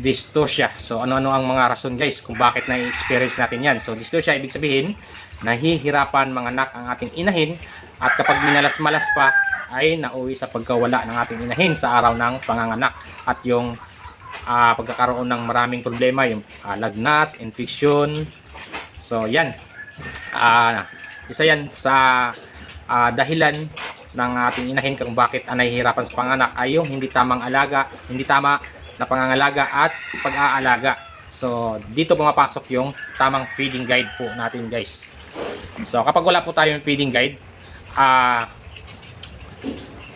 dystocia. So ano-ano ang mga rason guys kung bakit na-experience natin yan. So dystocia ibig sabihin nahihirapan mga anak ang ating inahin at kapag minalas-malas pa ay nauwi sa pagkawala ng ating inahin sa araw ng panganganak at yung ah, pagkakaroon ng maraming problema yung ah, lagnat, infection. So yan. Ah, isa yan sa ah, dahilan ng ating inahin kung bakit ah, nahihirapan sa panganak ay yung hindi tamang alaga, hindi tama na pangangalaga at pag-aalaga. So, dito pumapasok yung tamang feeding guide po natin guys. So, kapag wala po tayong feeding guide, ah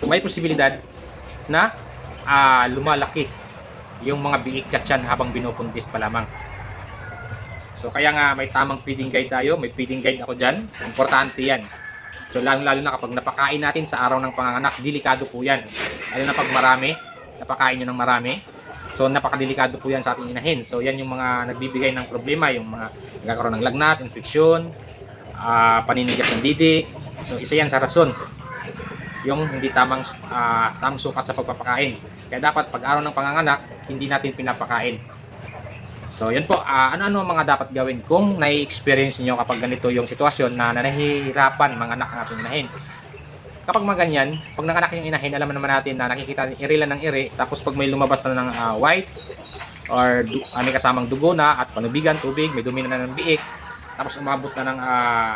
may posibilidad na ah, lumalaki yung mga biik at yan habang binupuntis pa lamang. So kaya nga may tamang feeding guide tayo, may feeding guide ako dyan. Importante yan. So lalo lalo na kapag napakain natin sa araw ng panganganak, delikado po yan. Lalo na pag marami, napakain nyo ng marami. So napakadelikado po yan sa ating inahin. So yan yung mga nagbibigay ng problema, yung mga nagkakaroon ng lagnat, infeksyon, ah, paninigas ng didi. So isa yan sa rason yung hindi tamang ah, tamang sukat sa pagpapakain. Kaya dapat pag araw ng panganganak, hindi natin pinapakain. So, yun po. ah, ano-ano mga dapat gawin kung nai-experience niyo kapag ganito yung sitwasyon na nahihirapan mga anak ng ating inahin. Kapag mga ganyan, pag nanganak yung inahin, alam naman natin na nakikita iri lang ng iri, tapos pag may lumabas na ng ah, white, or du- ah, may kasamang dugo na at panubigan, tubig, may dumi na ng biik, tapos umabot na ng ah,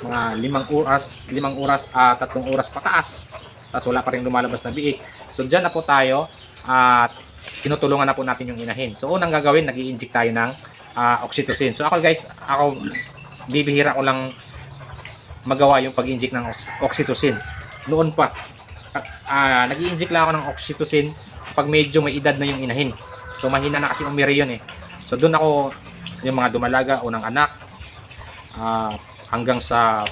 mga limang oras, limang oras, ah, tatlong oras pataas, tapos wala pa rin lumalabas na biik. So, dyan na po tayo at tinutulungan na po natin yung inahin. So, unang gagawin, nag inject tayo ng ah, oxytocin. So, ako guys, ako, bibihira ko lang magawa yung pag-inject ng ox- oxytocin. Noon pa, ah nag inject lang ako ng oxytocin pag medyo may edad na yung inahin. So, mahina na kasi umiri yun eh. So, doon ako, yung mga dumalaga, unang anak, ah, hanggang sa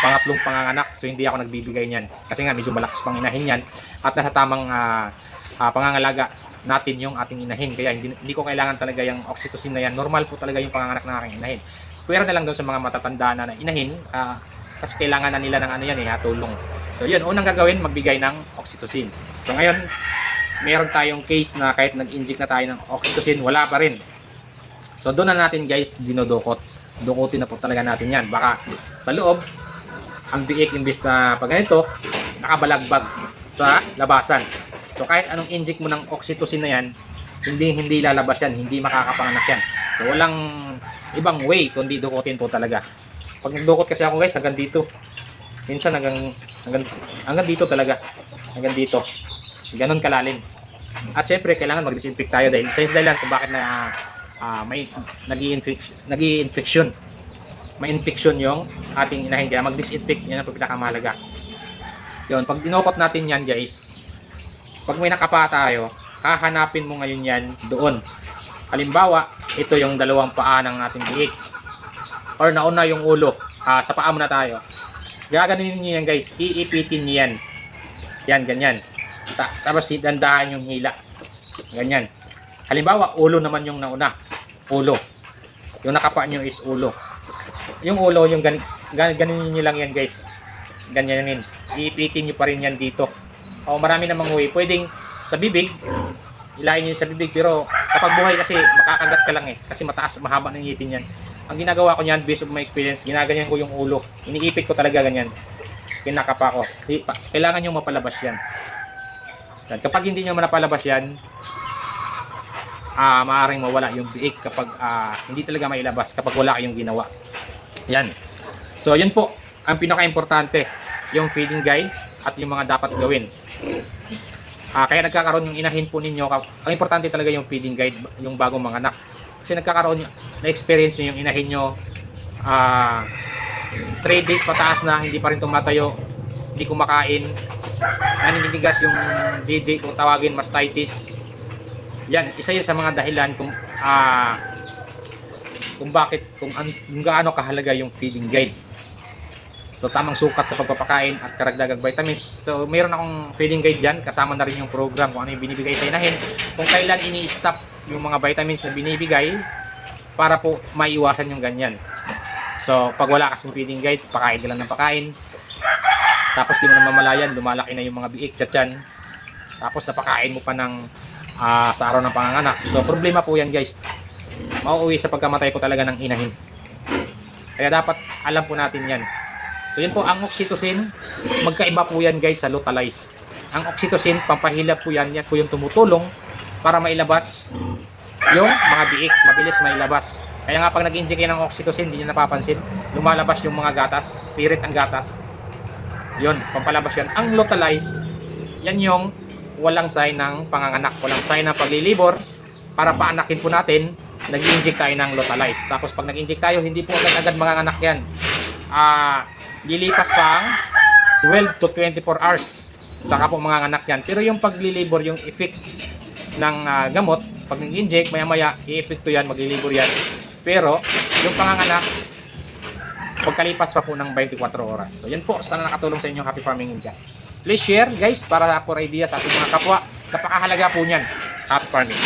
pangatlong panganganak. So, hindi ako nagbibigay niyan. Kasi nga, medyo malakas pang inahin yan. At nasa tamang ah, ah, pangangalaga natin yung ating inahin. Kaya hindi, hindi ko kailangan talaga yung oxytocin na yan. Normal po talaga yung panganganak ng aking inahin. Pwera na lang doon sa mga matatanda na, na inahin. ah, kasi kailangan na nila ng ano yan eh, ha, tulong. So yun, unang gagawin, magbigay ng oxytocin. So ngayon, meron tayong case na kahit nag-inject na tayo ng oxytocin, wala pa rin. So doon na natin guys, dinodokot. Dukutin na po talaga natin yan. Baka sa loob, ang biik imbis na pag ganito, nakabalagbag sa labasan. So kahit anong inject mo ng oxytocin na yan, hindi hindi lalabas yan, hindi makakapanganak yan. So walang ibang way kundi dukutin po talaga. Pag nagdukot kasi ako guys, hanggang dito. Minsan hanggang, hanggang, hanggang dito talaga. Hanggang dito. Ganon kalalim. At syempre, kailangan mag-disinfect tayo dahil sa dahilan kung bakit na ah, may nag-i-infection. May infection yung ating inahin. Kaya mag-disinfect, yan ang pinakamahalaga. Yun, pag dinukot natin yan guys, pag may nakapa tayo, hahanapin mo ngayon yan doon. Halimbawa, ito yung dalawang paa ng ating biik. Or nauna yung ulo. Ah, sa paa muna tayo. Gaganin niyo yan guys. Iipitin niyo yan. Yan, ganyan. Ta tapos dandahan yung hila. Ganyan. Halimbawa, ulo naman yung nauna. Ulo. Yung nakapa nyo is ulo. Yung ulo, yung gan gan ganin nyo lang yan guys. Ganyanin. Iipitin nyo pa rin yan dito. O marami namang way. Pwedeng sa bibig, ilayin nyo sa bibig. Pero kapag buhay kasi, makakagat ka lang eh. Kasi mataas, mahaba ng ngipin yan. Ang ginagawa ko niyan, based on my experience, ginaganyan ko yung ulo. Iniipit ko talaga ganyan. Kinakapa ko. Kailangan nyo mapalabas yan. Yan. Kapag hindi nyo manapalabas yan, ah maaaring mawala yung biik kapag ah, hindi talaga mailabas kapag wala kayong ginawa. Yan. So, yan po ang pinaka-importante, yung feeding guide at yung mga dapat gawin. Ah, kaya nagkakaroon yung inahin po ninyo. Ang importante talaga yung feeding guide, yung bagong mga anak. Kasi nagkakaroon, na-experience yung inahin nyo, ah, 3 days pataas na, hindi pa rin tumatayo, hindi kumakain, naninigas yung didi, kung tawagin mastitis. Yan, isa yan sa mga dahilan kung ah kung bakit, kung, an, kung gaano kahalaga yung feeding guide. So, tamang sukat sa pagpapakain at karagdagang vitamins. So, mayroon akong feeding guide dyan. Kasama na rin yung program kung ano yung binibigay sa inahin. Kung kailan ini-stop yung mga vitamins na binibigay para po maiwasan yung ganyan. So, pag wala kasing feeding guide, pakain ka lang ng pakain. Tapos di mo na mamalayan, lumalaki na yung mga biik sa tiyan. Tapos napakain mo pa ng ah, sa araw ng panganganak. So problema po yan guys. Mauuwi sa pagkamatay po talaga ng inahin. Kaya dapat alam po natin yan. So yun po ang oxytocin, magkaiba po yan guys sa Lutalize. Ang oxytocin, pampahilap po yan, yan po yung tumutulong para mailabas yung mga biik, mabilis mailabas. Kaya nga pag nag-inject kayo ng oxytocin, hindi nyo napapansin, lumalabas yung mga gatas, sirit ang gatas. Yun, pampalabas yan. Ang Lutalize, yan yung walang sign ng panganganak, walang sign ng paglilibor para paanakin po natin, nag-inject tayo ng Lutalize. Tapos pag nag-inject tayo, hindi po agad-agad manganganak yan. Ah, lilipas pa ang 12 to 24 hours. Saka po manganganak yan. Pero yung paglilibor, yung effect ng ah, gamot, pag nag-inject, maya-maya, i-epekto yan, maglilibor yan. Pero, yung panganganak, pagkalipas pa po ng 24 oras. So, yan po. Sana nakatulong sa inyo. Happy Farming Indians. Please share, guys, para for idea sa ating mga kapwa. Napakahalaga po niyan. Happy Farming.